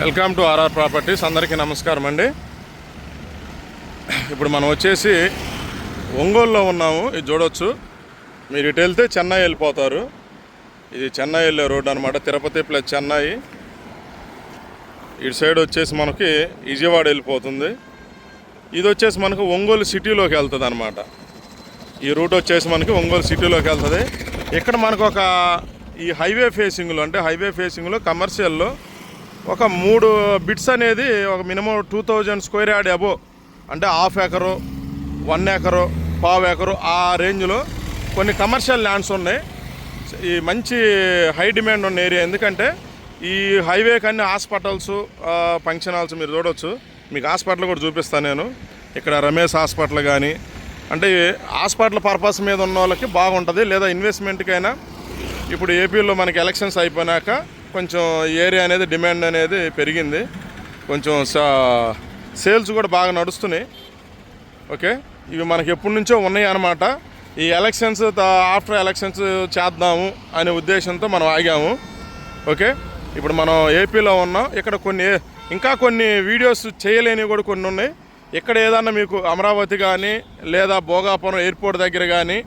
Welcome to RR properties. అందరికీ నమస్కారం అండి. ఇప్పుడు మనం వచ్చేసి ఒంగోలులో ఉన్నాము. ఇది చూడవచ్చు మీరు ఇటు వెళ్తే చెన్నై వెళ్ళిపోతారు. ఇది చెన్నై వెళ్ళే రోడ్ అనమాట తిరుపతి ప్లస్ చెన్నై. ఇటు సైడ్ వచ్చేసి మనకి విజయవాడ వెళ్ళిపోతుంది. ఇది వచ్చేసి మనకు ఒంగోలు సిటీలోకి వెళ్తుంది అనమాట ఈ రూట్ వచ్చేసి మనకి ఒంగోలు సిటీలోకి వెళ్తుంది. ఇక్కడ మనకు ఒక ఈ హైవే ఫేసింగ్లో అంటే హైవే ఫేసింగ్లో కమర్షియల్లో ఒక మూడు బిట్స్ అనేది ఒక minimum two thousand square yard above. అంటే హాఫ్ ఎకరు వన్ ఎకరు పావు ఎకరు ఆ రేంజ్లో కొన్ని కమర్షియల్ ల్యాండ్స్ ఉన్నాయి. ఈ మంచి హై డిమాండ్ ఉన్న ఏరియా. ఎందుకంటే ఈ హైవే కన్నీ హాస్పిటల్స్ ఫంక్షన్ హాల్స్ మీరు చూడవచ్చు మీకు హాస్పిటల్ కూడా చూపిస్తాను నేను. ఇక్కడ రమేష్ హాస్పిటల్ కానీ అంటే హాస్పిటల్ పర్పస్ మీద ఉన్న వాళ్ళకి బాగుంటుంది. లేదా ఇన్వెస్ట్మెంట్కైనా ఇప్పుడు ఏపీలో మనకి ఎలక్షన్స్ అయిపోయినాక కొంచెం ఏరియా అనేది డిమాండ్ అనేది పెరిగింది. కొంచెం సా- సేల్స్ కూడా బాగా నడుస్తున్నాయి. ఓకే? ఇవి మనకి ఎప్పటి నుంచో ఉన్నాయి అన్నమాట. ఈ ఎలక్షన్స్ ఆఫ్టర్ ఎలక్షన్స్ చేద్దాము అనే ఉద్దేశంతో మనం ఆగాము. ఓకే? ఇప్పుడు మనం ఏపీలో ఉన్నాం. ఇక్కడ కొన్ని ఇంకా కొన్ని వీడియోస్ చేయలేనివి కూడా కొన్ని ఉన్నాయి. ఇక్కడ ఏదన్నా మీకు అమరావతి కానీ లేదా భోగాపురం ఎయిర్పోర్ట్ దగ్గర కానీ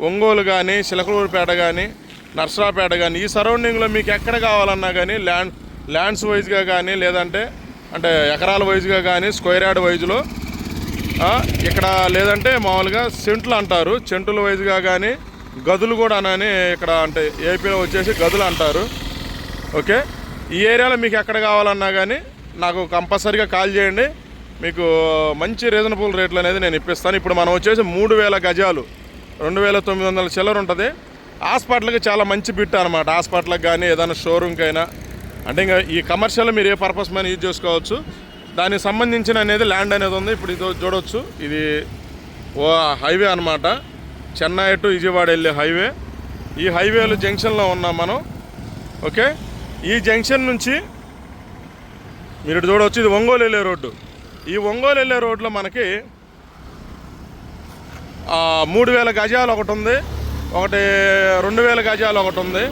ఒంగోలు కానీ చిలకలూరుపేట కానీ నర్సరాపేట కానీ ఈ సరౌండింగ్లో మీకు ఎక్కడ కావాలన్నా కానీ ల్యాండ్ ల్యాండ్స్ వైజ్గా కానీ లేదంటే అంటే ఎకరాల వైజ్గా కానీ స్క్వేర్ యార్డ్ వైజ్లో ఇక్కడ లేదంటే మామూలుగా సెంట్లు అంటారు. సెంటుల వైజ్గా కానీ గదులు కూడా అనని ఇక్కడ అంటే ఏపీలో వచ్చేసి గదులు అంటారు. ఓకే? ఈ ఏరియాలో మీకు ఎక్కడ కావాలన్నా కానీ నాకు కంపల్సరీగా కాల్ చేయండి. మీకు మంచి రీజనబుల్ రేట్లు అనేది నేను ఇప్పిస్తాను. ఇప్పుడు మనం వచ్చేసి మూడు వేల గజాలు రెండు వేల తొమ్మిది వందల చిల్లర ఉంటుంది. హాస్పిటల్కి చాలా మంచి బిట్ అనమాట హాస్పిటల్కి కానీ ఏదైనా షోరూమ్కి అయినా అంటే ఇంకా ఈ కమర్షియల్ మీరు ఏ పర్పస్ మీద యూజ్ చేసుకోవచ్చు. దానికి సంబంధించిన అనేది ల్యాండ్ అనేది ఉంది. ఇప్పుడు ఇది చూడవచ్చు ఇది ఓ హైవే అనమాట చెన్నై టు విజయవాడ వెళ్ళే హైవే. ఈ హైవేలో జంక్షన్లో ఉన్నాం మనం. ఓకే? ఈ జంక్షన్ నుంచి మీరు చూడవచ్చు ఇది ఒంగోలు వెళ్ళే రోడ్డు. ఈ ఒంగోలు వెళ్ళే రోడ్లో మనకి మూడు వేల గజాలు ఒకటి ఉంది. ఒకటి రెండు వేల గజాలు ఒకటి ఉంది.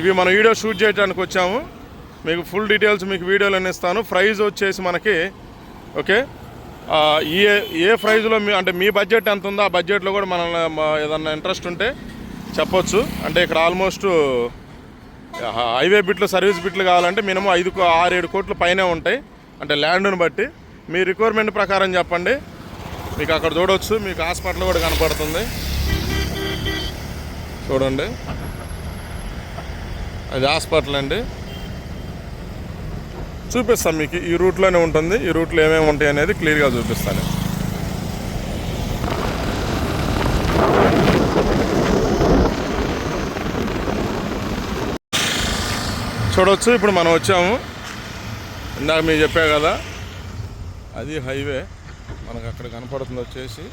ఇవి మనం వీడియో షూట్ చేయడానికి వచ్చాము. మీకు ఫుల్ డీటెయిల్స్ మీకు వీడియోలో ఇస్తాను. ప్రైజ్ వచ్చేసి మనకి ఓకే? ఏ ఏ ప్రైజ్లో మీ అంటే మీ బడ్జెట్ ఎంత ఉందో ఆ బడ్జెట్లో కూడా మనం ఏదన్నా ఇంట్రెస్ట్ ఉంటే చెప్పొచ్చు. అంటే ఇక్కడ ఆల్మోస్ట్ హైవే బిట్లు సర్వీస్ బిట్లు కావాలంటే మినిమం ఐదు కో- ఆరు ఏడు కోట్ల పైనే ఉంటాయి. అంటే ల్యాండ్ను బట్టి. మీ రిక్వైర్మెంట్ ప్రకారం చెప్పండి. మీకు అక్కడ చూడవచ్చు మీకు హాస్పిటల్ కూడా కనపడుతుంది. చూడండి. అది హాస్పిటల్ అండి. చూపిస్తాను మీకు ఈ రూట్లోనే ఉంటుంది. ఈ రూట్లో ఏమేమి ఉంటాయి అనేది క్లియర్గా చూపిస్తాను. చూడవచ్చు ఇప్పుడు మనం వచ్చాము. ఇందాక మీకు చెప్పా కదా అది హైవే. మనకు అక్కడ కనపడుతుంది వచ్చేసి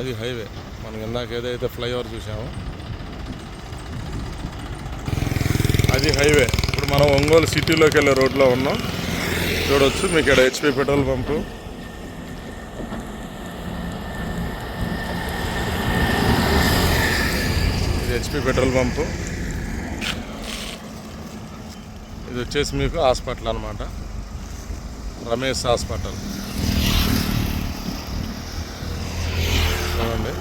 అది హైవే. మనం ఇందాక ఏదైతే ఫ్లైఓవర్ చూసామో అది హైవే. ఇప్పుడు మనం ఒంగోలు సిటీలోకి వెళ్ళే రోడ్లో ఉన్నాం. చూడవచ్చు మీకు ఇక్కడ హెచ్పి పెట్రోల్ పంపు. ఇది హెచ్పి పెట్రోల్ పంపు. ఇది వచ్చేసి మీకు హాస్పిటల్ అనమాట రమేష్ హాస్పిటల్. చూడండి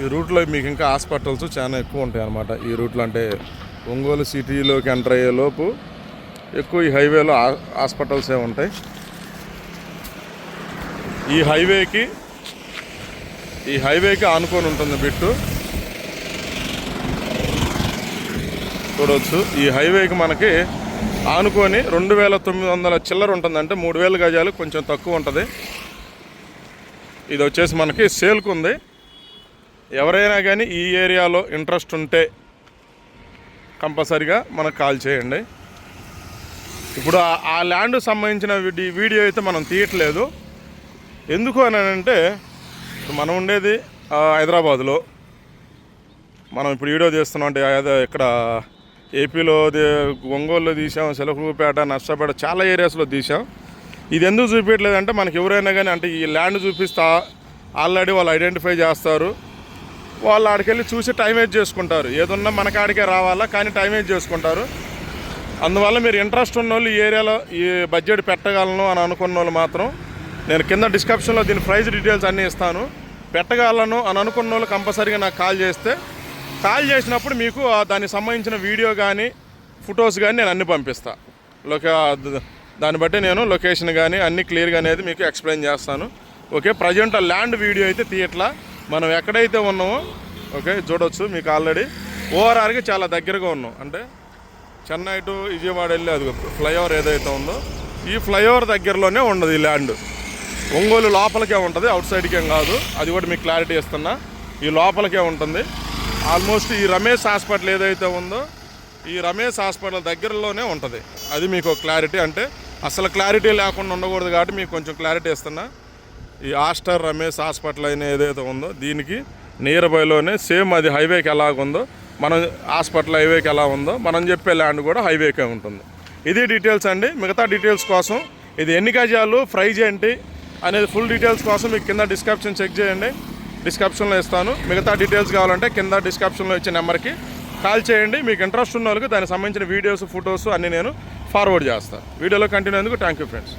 ఈ రూట్లో మీకు ఇంకా హాస్పిటల్స్ చాలా ఎక్కువ ఉంటాయి అన్నమాట ఈ రూట్లో అంటే ఒంగోలు సిటీలోకి ఎంటర్ అయ్యే లోపు ఎక్కువ ఈ హైవేలో హా- హాస్పిటల్సే ఉంటాయి. ఈ హైవేకి ఈ హైవేకి ఆనుకొని ఉంటుంది బిట్టు. చూడవచ్చు ఈ హైవేకి మనకి ఆనుకొని రెండు వేల తొమ్మిది వందల చిల్లర ఉంటుంది అంటే మూడు వేల గజాలు కొంచెం తక్కువ ఉంటుంది. ఇది వచ్చేసి మనకి సేల్కు ఉంది. ఎవరైనా కానీ ఈ ఏరియాలో ఇంట్రెస్ట్ ఉంటే కంపల్సరిగా మనకు కాల్ చేయండి. ఇప్పుడు ఆ- ల్యాండ్ సంబంధించిన వీడి- వీడియో అయితే మనం తీయట్లేదు. ఎందుకు అని అంటే మనం ఉండేది హైదరాబాద్లో హైదరాబాదులో. మనం ఇప్పుడు వీడియో తీస్తున్నాం అంటే ఇక్కడ ఏపీలో ఒంగోలులో తీసాం సెలకుపేట నర్సాపేట చాలా ఏరియాస్లో తీసాం. ఇది ఎందుకు చూపించట్లేదు అంటే మనకి ఎవరైనా కానీ అంటే ఈ ల్యాండ్ చూపిస్తా ఆల్రెడీ వాళ్ళు ఐడెంటిఫై చేస్తారు. వాళ్ళు ఆడికెళ్ళి చూసి టైం వేస్ట్ చేసుకుంటారు. ఏదున్నా మన కాడికే రావాలా కానీ టైం వేస్ట్ చేసుకుంటారు. అందువల్ల మీరు ఇంట్రెస్ట్ ఉన్న వాళ్ళు ఈ ఏరియాలో ఈ బడ్జెట్ పెట్టగలను అని అనుకున్న వాళ్ళు మాత్రం నేను కింద డిస్క్రిప్షన్లో దీని ప్రైస్ డీటెయిల్స్ అన్నీ ఇస్తాను. పెట్టగలను అని అనుకున్న వాళ్ళు కంపల్సరీగా నాకు కాల్ చేస్తే కాల్ చేసినప్పుడు మీకు దానికి సంబంధించిన వీడియో కానీ ఫొటోస్ కానీ నేను అన్నీ పంపిస్తాను లొకే దాన్ని బట్టి నేను లొకేషన్ కానీ అన్ని క్లియర్గా అనేది మీకు ఎక్స్ప్లెయిన్ చేస్తాను. ఓకే ప్రజెంట్ ఆ ల్యాండ్ వీడియో అయితే తీయట్లా మనం ఎక్కడైతే ఉన్నామో ఓకే చూడొచ్చు మీకు ఆల్రెడీ. ఓఆర్ఆర్కి చాలా దగ్గరగా ఉన్నాం. అంటే చెన్నై టు విజయవాడ వెళ్ళి అది ఫ్లైఓవర్ ఏదైతే ఉందో ఈ ఫ్లైఓవర్ దగ్గరలోనే ఉండదు ఈ ల్యాండ్. ఒంగోలు లోపలికే ఉంటుంది అవుట్ సైడ్కి ఏం కాదు. అది కూడా మీకు క్లారిటీ ఇస్తున్నా. ఈ లోపలికే ఉంటుంది. ఆల్మోస్ట్ ఈ రమేష్ హాస్పిటల్ ఏదైతే ఉందో ఈ రమేష్ హాస్పిటల్ దగ్గరలోనే ఉంటుంది. అది మీకు క్లారిటీ అంటే అసలు క్లారిటీ లేకుండా ఉండకూడదు కాబట్టి మీకు కొంచెం క్లారిటీ ఇస్తున్నా. ఈ ఆస్టర్ రమేష్ హాస్పిటల్ అయిన ఏదైతే ఉందో దీనికి నియర్ బైలోనే సేమ్ అది హైవేకి ఎలాగుందో మనం హాస్పిటల్ హైవేకి ఎలా ఉందో మనం చెప్పే ల్యాండ్ కూడా హైవేకే ఉంటుంది. ఇది డీటెయిల్స్ అండి. మిగతా డీటెయిల్స్ కోసం ఇది ఎన్ని గజాలు ప్రైజ్ ఏంటి అనేది ఫుల్ డీటెయిల్స్ కోసం మీకు కింద డిస్క్రిప్షన్ చెక్ చేయండి. డిస్క్రిప్షన్లో ఇస్తాను. మిగతా డీటెయిల్స్ కావాలంటే కింద డిస్క్రిప్షన్లో ఇచ్చే నెంబర్కి కాల్ చేయండి. మీకు ఇంట్రెస్ట్ ఉన్న వాళ్ళకి దానికి సంబంధించిన వీడియోస్ ఫొటోస్ అన్నీ నేను ఫార్వర్డ్ చేస్తాను వీడియోలో కంటిన్యూ అందుకు థ్యాంక్ యూ ఫ్రెండ్స్